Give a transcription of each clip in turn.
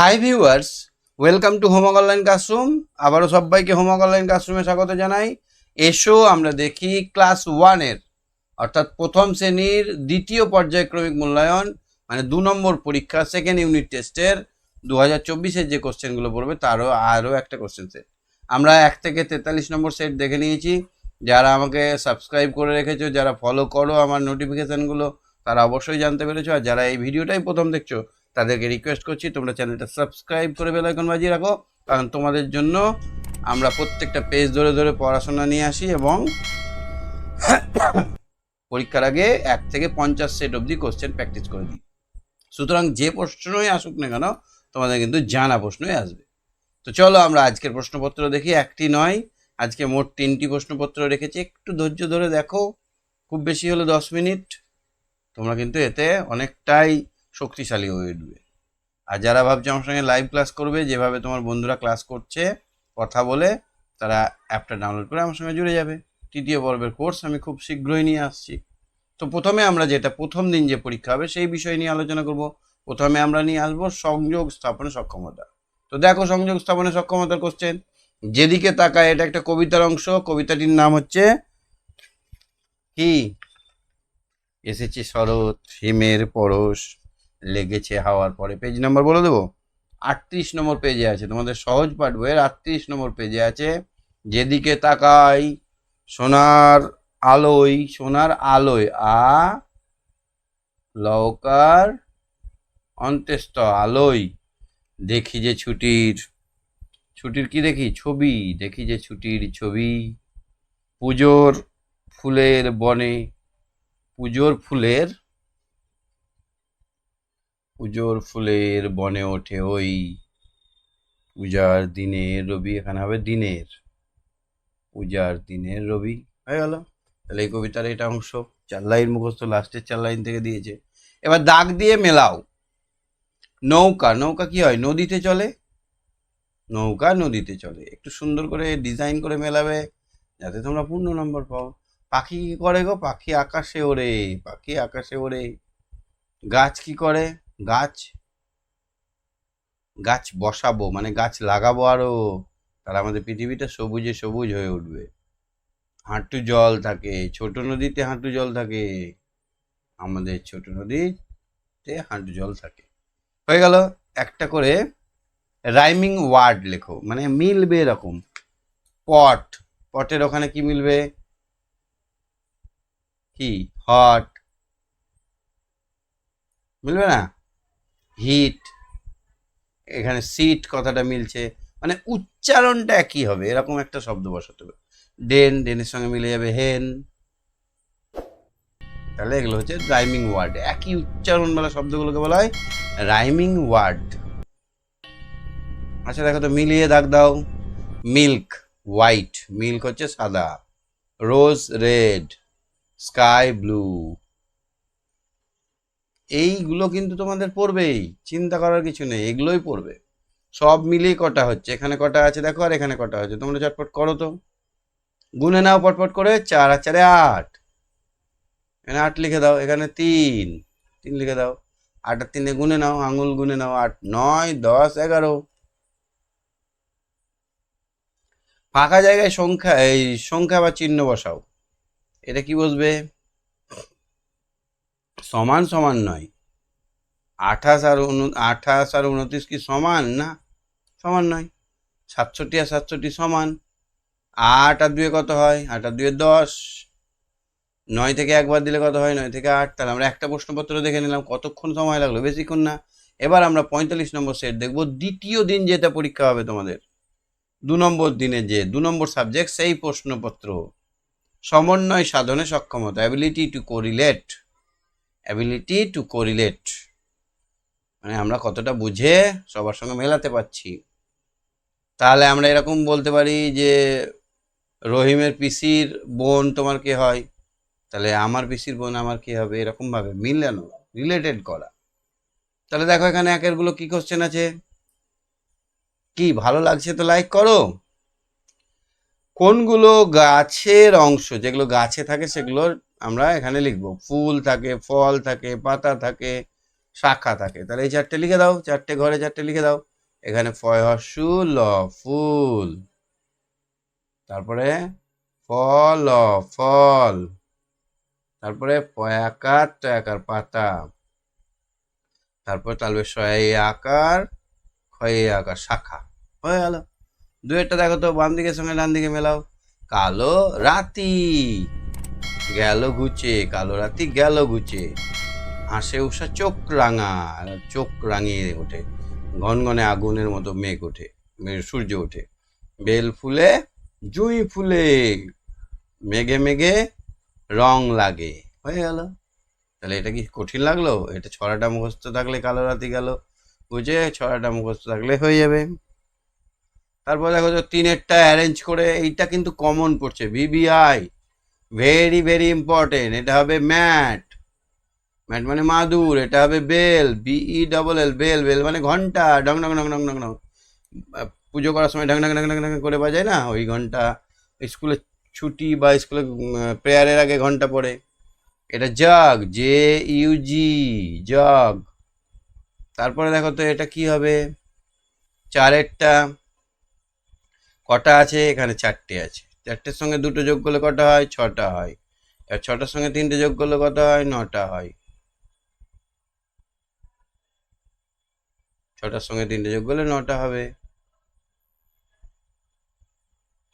Hi viewers welcome to homework online classroom আবারও সবাইকে homework online ক্লাসরুমে স্বাগত জানাই। এসো আমরা দেখি ক্লাস ওয়ানের অর্থাৎ প্রথম শ্রেণির দ্বিতীয় পর্যায়ক্রমিক মূল্যায়ন মানে দু নম্বর পরীক্ষা সেকেন্ড ইউনিট টেস্টের দু হাজার চব্বিশের যে কোশ্চেনগুলো পড়বে, তারও আরও একটা কোশ্চেন সেট আমরা এক থেকে তেতাল্লিশ নম্বর সেট দেখে নিয়েছি। যারা আমাকে সাবস্ক্রাইব করে রেখেছো, যারা ফলো করো আমার নোটিফিকেশানগুলো তারা অবশ্যই জানতে পেরেছ। আর যারা এই ভিডিওটাই প্রথম দেখছ তাদেরকে রিকোয়েস্ট করছি, তোমরা চ্যানেলটা সাবস্ক্রাইব করে বেল আইকন বাজিয়ে রাখো। কারণ তোমাদের জন্য আমরা প্রত্যেকটা পেজ ধরে ধরে পড়াশোনা নিয়ে আসি এবং পরীক্ষার আগে এক থেকে পঞ্চাশ সেট অবধি কোশ্চেন প্র্যাকটিস করে দিই। সুতরাং যে প্রশ্নই আসুক না কেন, তোমাদের কিন্তু জানা প্রশ্নই আসবে। তো চলো আমরা আজকের প্রশ্নপত্র দেখি। একটি নয়, আজকে মোট তিনটি প্রশ্নপত্র রেখেছি। একটু ধৈর্য ধরে দেখো, খুব বেশি হলে দশ মিনিট। তোমরা কিন্তু এতে অনেকটাই শক্তিশালী হয়ে উঠবে। আর যারা ভাবছে আমার সঙ্গে লাইভ ক্লাস করবে, যেভাবে তোমার বন্ধুরা ক্লাস করছে, কথা বলে, তারা অ্যাপটা ডাউনলোড করে আমার সঙ্গে জুড়ে যাবে। তৃতীয় পর্বের কোর্স আমি খুব শীঘ্রই নিয়ে আসছি। তো প্রথমে আমরা যেটা, প্রথম দিন যে পরীক্ষা হবে, সেই বিষয় নিয়ে আলোচনা করব। প্রথমে আমরা নিয়ে আসব সংযোগ স্থাপনের সক্ষমতা। তো দেখো সংযোগ স্থাপনের সক্ষমতার কোশ্চেন যেদিকে তাকায়, এটা একটা কবিতার অংশ। কবিতাটির নাম হচ্ছে কি? এসেছে শরৎ, হিমের পরশ। লেগেছে হাওয়ার পরে। পেজ নাম্বার বলে দেবো? আটত্রিশ নম্বর পেজে আছে। তোমাদের সহজ পাঠ বইয়ের আটত্রিশ নম্বর পেজে আছে, যেদিকে তাকাই সোনার আলোয় সোনার আলোয়, আ লৌকার অন্ত্যেষ্ট আলোয় দেখি যে ছুটির। ছুটির কি দেখি? ছবি। দেখি যে ছুটির ছবি। পুজোর ফুলের বনে, পুজোর ফুলের পুজোর ফুলের বনে ওঠে ওই পূজার দিনের রবি, এখানে হবে দিনের, পূজার দিনের রবি। হয়ে গেল। তাহলে এই কবিতার এটা অংশ, চার লাইন মুখস্থ, লাস্টের চার লাইন থেকে দিয়েছে। এবার দাগ দিয়ে মেলাও। নৌকা নৌকা কি হয়? নদীতে চলে। নৌকা নদীতে চলে। একটু সুন্দর করে ডিজাইন করে মেলাবে, যাতে তোমরা পূর্ণ নম্বর পাও। পাখি কি করে গো? পাখি আকাশে ওড়ে, পাখি আকাশে ওড়ে। গাছ কি করে? গাছ গাছ বসাবো মানে গাছ লাগাবো আরও। তাহলে আমাদের পৃথিবীটা সবুজে সবুজ হয়ে উঠবে। হাঁটু জল থাকে, ছোট নদীতে হাঁটু জল থাকে। আমাদের ছোট নদীতে হাঁটু জল থাকে। হয়ে গেল, একটা করে রাইমিং ওয়ার্ড লেখো মানে মিলবে এরকম। পট পটের ওখানে কি মিলবে? কি? হট মিলবে না? হিট, এখানে সিট কথাটা মিলছে মানে উচ্চারণটা একই হবে, এরকম একটা শব্দ বসাতে হবে। ডেন ডেনের সঙ্গে মিলে যাবে হেন। তাহলে এগুলো হচ্ছে রাইমিং ওয়ার্ড একই উচ্চারণওয়ালা শব্দগুলোকে বলা হয় রাইমিং ওয়ার্ড আচ্ছা দেখো তো, মিলিয়ে দাগ দাও। মিল্ক হোয়াইট মিল্ক হচ্ছে সাদা। Rose red, sky blue. এইগুলো কিন্তু তোমাদের পড়বেই, চিন্তা করার কিছু নেই, এগুলোই পড়বে। সব মিলিয়ে কটা হচ্ছে? এখানে কটা আছে দেখো আর এখানে কটা হচ্ছে। তোমরা চটপট করো তো। গুনে নাও পটপট করে, চার আর চারে আট। এখানে আট লিখে দাও, এখানে তিন। তিন লিখে দাও। আট আর তিনে গুনে নাও, আঙুল গুনে নাও, আট, নয়, দশ, এগারো। ফাঁকা জায়গায় সংখ্যা, এই সংখ্যা বা চিহ্ন বসাও। এটা কি বসবে? সমান সমান নয়। আঠাশ আর উন, আঠাশ আর উনত্রিশ কি সমান? না, সমান নয়। সাতষট্টি আর সাতষট্টি সমান। আট আর দুয়ে কত হয়? আট আর দুয়ে দশ। নয় থেকে একবার দিলে কত হয়? নয় থেকে আট। তাহলে আমরা একটা প্রশ্নপত্র দেখে নিলাম, কতক্ষণ সময় লাগল? বেশিক্ষণ না। এবার আমরা পঁয়তাল্লিশ নম্বর সেট দেখব। দ্বিতীয় দিন যেটা পরীক্ষা হবে তোমাদের, দু নম্বর দিনে যে, দু নম্বর সাবজেক্ট সেই প্রশ্নপত্র। সমন্বয় সাধনে সক্ষমতা ability to correlate ability to correlate মানে আমরা কতটা বুঝে সবার সঙ্গে মেলাতে পারছি। তাহলে আমরা এরকম বলতে পারি যে, রহিমের পিসির বোন তোমার কে হয়? তাহলে আমার পিসির বোন আমার কি হবে? এরকমভাবে মিলানো রিলেটেড করা। তাহলে দেখো এখানে একেরগুলো কি কোশ্চেন আছে? কি, ভালো লাগছে তো লাইক করো। কোনগুলো গাছের অংশ, যেগুলো গাছে থাকে সেগুলো আমরা এখানে লিখব। ফুল থাকে, ফল থাকে, পাতা থাকে, শাখা থাকে। তাহলে এই চারটে লিখে দাও। চারটে ঘরে চারটে লিখে দাও। এখানে ফয় হর্ষু ল, ফুল। তারপরে ফল ফল। তারপরে পয়াকার টয়াকার পাতা। তারপর তালবে শয়ে আকার ক্ষয়ে আকার, শাখা। হয়ে গেল। দুয়েরটা দেখো তো বাম দিকের সঙ্গে ডান দিকে মেলাও। কালো রাতি। গেল ঘুচে কালো রাতি গেল ঘুচে হাসে উষা চোখ রাঙা, চোখ রাঙিয়ে ওঠে। ঘনঘনে আগুনের মতো মেঘ ওঠে সূর্য ওঠে। বেল ফুলে, জুঁই ফুলে, মেঘে মেঘে রং লাগে। হয়ে গেল। তাহলে এটা কি কঠিন লাগল? এটা ছড়াটা মুখস্থ থাকলে কালো রাতি গেল। বুঝে ছড়াটা মুখস্থ থাকলে হয়ে যাবে। তারপর দেখো তিনেরটা অ্যারেঞ্জ করে, এইটা কিন্তু কমন পড়ছে ভিভিআই ভেরি ভেরি ইম্পর্টেন্ট এটা হবে ম্যাট। ম্যাট মানে মাদুর, এটা হবে bell B E double L bell bell মানে ঘণ্টা। ডং ডং ডং ডং ডং ডং পুজো করার সময় ঢং ঢং ঢং ঢং করে বাজায় না? ওই ঘণ্টা। স্কুলে ছুটি বা স্কুলে প্রেয়ারের আগে ঘণ্টা পড়ে। এটা জগ জে ইউজি জগ। তারপরে দেখো তো এটা কি হবে? চারেরটা। কটা আছে? এখানে চারটে আছে। চারটের সঙ্গে দুটো যোগ করলে কটা হয়? ছটা হয়। আর ছটার সঙ্গে তিনটে যোগ করলে কত হয়? নটা হয়। ছটার সঙ্গে তিনটে যোগ করলে নটা হবে।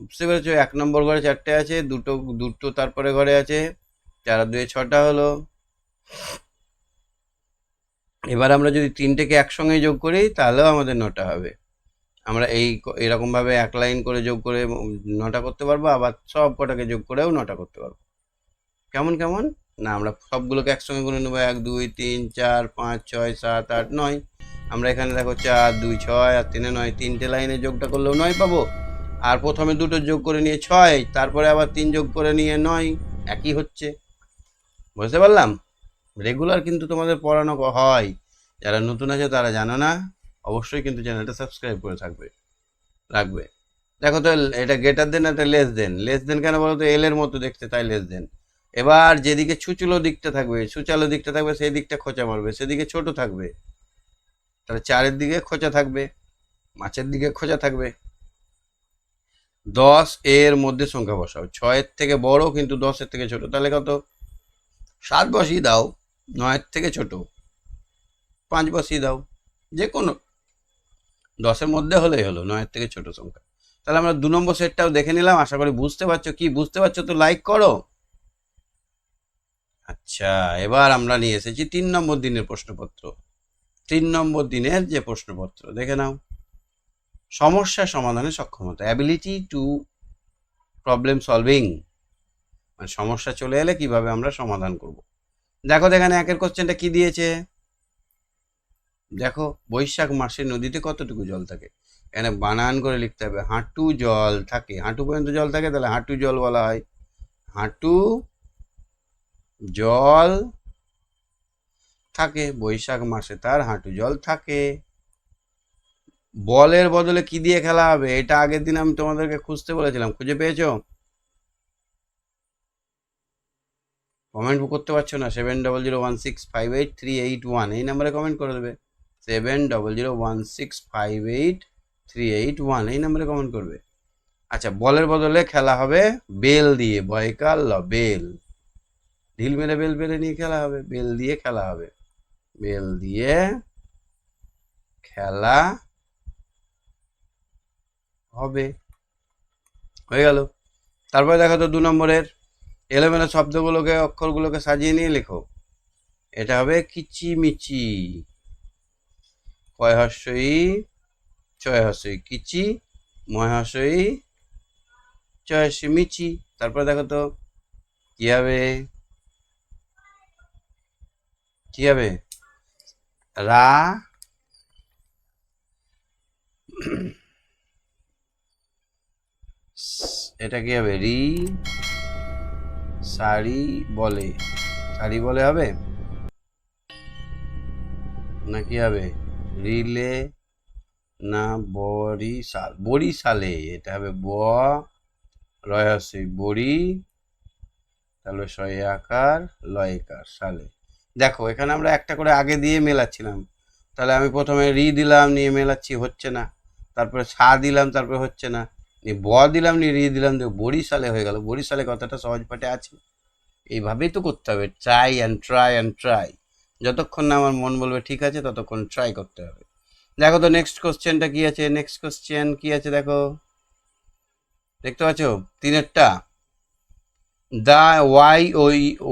বুঝতে পেরেছ? এক নম্বর ঘরে চারটে আছে, দুটো দুটো তারপরে ঘরে আছে। চার দুয়ে ছটা হলো। এবার আমরা যদি তিনটেকে একসঙ্গে যোগ করি, তাহলেও আমাদের নটা হবে। আমরা এই এরকমভাবে এক লাইন করে যোগ করে নটা করতে পারব, আবার সব কটাকে যোগ করেও নটা করতে পারব। কেমন কেমন? না, আমরা সবগুলোকে একসঙ্গে গুনে নেব, এক, দুই, তিন, চার, পাঁচ, ছয়, সাত, আট, নয়। আমরা এখানে দেখো চার, দুই, ছয়, আর তিনে নয়, তিনটে লাইনে যোগটা করলেও নয় পাবো। আর প্রথমে দুটো যোগ করে নিয়ে ছয়, তারপরে আবার তিন যোগ করে নিয়ে নয়, একই হচ্ছে। বুঝতে পারলাম? রেগুলার কিন্তু তোমাদের পড়ানো হয়। যারা নতুন আছে তারা জানো না। অবশ্যই কিন্তু চ্যানেলটা সাবস্ক্রাইব করে থাকবে। রাখবে। দেখো তো, এটা গেটার দেন এটা লেস দেন লেস দেন কেন বলো তো? এল এর মতো দেখতে, তাই লেস দেন এবার যেদিকে ছুচুলো দিকটা থাকবে, ছুচালো দিকটা থাকবে, সেই দিকটা খোঁচা মারবে, সেদিকে ছোট থাকবে। তাহলে চারের দিকে খোঁচা থাকবে মাছের দিকে খোঁচা থাকবে। দশ এর মধ্যে সংখ্যা বসাও। ছয়ের থেকে বড় কিন্তু দশের থেকে ছোট। তাহলে কত? সাত বসিয়ে দাও, নয়ের থেকে ছোট। পাঁচ বসিয়ে দাও। যে কোনো দশের মধ্যে হলেই হলো, নয়ের থেকে ছোট সংখ্যা। তাহলে আমরা দু নম্বর সেটটাও দেখে নিলাম, আশা করি বুঝতে পারছ কি বুঝতে পারছ তো লাইক করো। আচ্ছা এবার আমরা নিয়ে এসেছি তিন নম্বর দিনের প্রশ্নপত্র। তিন নম্বর দিনের যে প্রশ্নপত্র, দেখে নাও। সমস্যা সমাধানের সক্ষমতা অ্যাবিলিটি টু প্রবলেম সলভিং মানে সমস্যা চলে এলে কীভাবে আমরা সমাধান করব? দেখো এখানে একের কোশ্চেনটা কি দিয়েছে? দেখো বৈশাখ মাসে নদীতে কতটুকু জল থাকে? এখানে বানান করে লিখতে হবে, হাঁটু জল থাকে। হাঁটু পর্যন্ত জল থাকে, তাহলে হাঁটু জল বলা হয়। হাঁটু জল থাকে বৈশাখ মাসে, তার হাঁটু জল থাকে। বলের বদলে কি দিয়ে খেলা হবে? এটা আগের দিন আমি তোমাদেরকে খুঁজতে বলেছিলাম। খুঁজে পেয়েছ? কমেন্ট করতে পারছ না? Seven double zero one six five eight three eight one এই নাম্বারে কমেন্ট করে দেবে। Seven double zero one six five eight three eight one এই নাম্বারে কমেন্ট করবে। আচ্ছা বলের বদলে খেলা হবে বেল দিয়ে, বয়কাল ল, বেল। ঢিল মেরে বেল বেলে নিয়ে খেলা হবে, বেল দিয়ে খেলা হবে। বেল দিয়ে খেলা হবে। হয়ে গেল। তারপরে দেখো তো দু নম্বরের এলোমেলো শব্দগুলোকে, অক্ষরগুলোকে সাজিয়ে নিয়ে লেখো। এটা হবে কিচিমিচি। কয় হর্ষই ছয় হর্ষই কিচি ময় ছয় হর্ষই মিচি তারপরে দেখো তো, কি হবে? কি হবে? রা এটা কি হবে? রি শাড়ি বলে। শাড়ি বলে হবে? না, কি হবে? রিলে না বরিশাল? বরিশালে, এটা হবে ব, রয়াসি বড়ি তাহলে শয়ে আকার লয়কার সালে দেখো, এখানে আমরা একটা করে আগে দিয়ে মেলাচ্ছিলাম। তাহলে আমি প্রথমে রি দিলাম, নিয়ে মেলাচ্ছি, হচ্ছে না। তারপরে সা দিলাম, তারপরে হচ্ছে না। নিয়ে ব দিলাম, নিয়ে রি দিলাম, দিয়ে বরিশালে হয়ে গেল। বরিশালে কথাটা সহজ পাঠে আছে। এইভাবেই তো করতে হবে। Try and try and try. যতক্ষণ না আমার মন বলবে ঠিক আছে, ততক্ষণ ট্রাই করতে হবে। দেখো তো নেক্সট কোশ্চেনটা কি আছে? নেক্সট কোশ্চেন কি আছে দেখো? দেখতে পাচ্ছ? তিনেরটা। দা, Y, O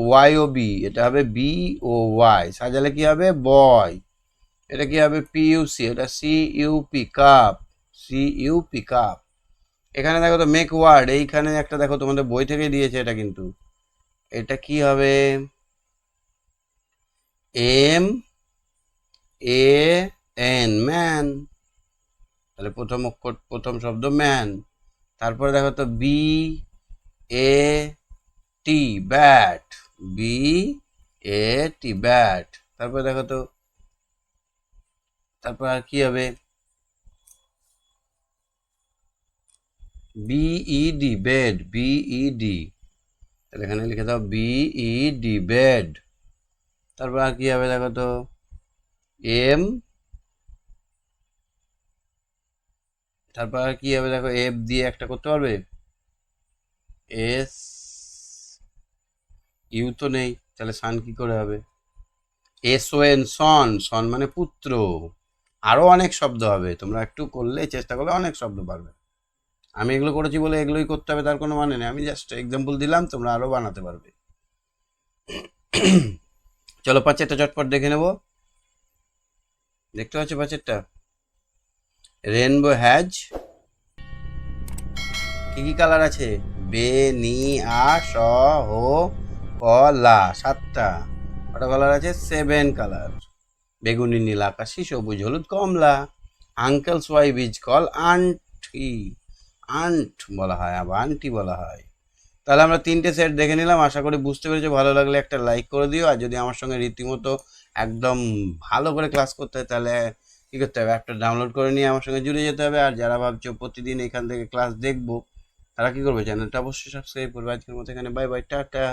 Y, O, B. এটা হবে বি ও, ওয়াই। সাজালে কি হবে? বয়। এটা কি হবে? P, U, C. এটা C, U, P, cup. C, U, P, cup. এখানে দেখো তো মেক ওয়ার্ড এইখানে একটা দেখো তোমাদের বই থেকে দিয়েছে এটা কিন্তু। এটা কি হবে? এম এ এন ম্যান তাহলে প্রথম অক্ষর, প্রথম শব্দ ম্যান তারপরে দেখো তো B A T bat B A T bat তারপরে দেখো তো, তারপর আর কি হবে? B E D bed B E D তাহলে এখানে লিখে দাও বিই ডি বেড তারপর আর কি হবে দেখো তো? এম তারপর আর কি হবে দেখো? এফ দিয়ে একটা করতে পারবে? এস ইউ তো নেই, তাহলে সান কি করে হবে? এস ও এন সন সন মানে পুত্র। আরও অনেক শব্দ হবে, তোমরা একটু করলে চেষ্টা করলে অনেক শব্দ পারবে। আমি এগুলো করেছি বলে এগুলোই করতে হবে, তার কোনো মানে নেই। আমি জাস্ট এক্সাম্পল দিলাম, তোমরা আরও বানাতে পারবে। চলো পাঁচেরটা চটপট দেখে নেব। দেখতে পাচ্ছ পাঁচেরটা? রেনবো হ্যাজ কি কি কালার আছে? বে, নি, আ, স, হো, ক, লা, সাতটা। কটা কালার আছে? সেভেন কালার বেগুনি, নীল, আকাশি, সবুজ, হলুদ, কমলা। Uncle's wife is call aunty aunt বলা হয়, আবার আন্টি বলা হয়। তাহলে আমরা তিনটে সেট দেখে নিলাম। আশা করি বুঝতে পেরেছ। ভালো লাগলে একটা লাইক করে দিও। আর যদি আমার সঙ্গে রীতিমতো একদম ভালো করে ক্লাস করতে হয়, তাহলে কী করতে হবে? অ্যাপটা ডাউনলোড করে নিয়ে আমার সঙ্গে জুড়ে যেতে হবে। আর যারা ভাবছ প্রতিদিন এখান থেকে ক্লাস দেখব, তারা কী করবে? চ্যানেলটা অবশ্যই সাবস্ক্রাইব করবে। আজকের মতো এখানে বাই বাই টাটা।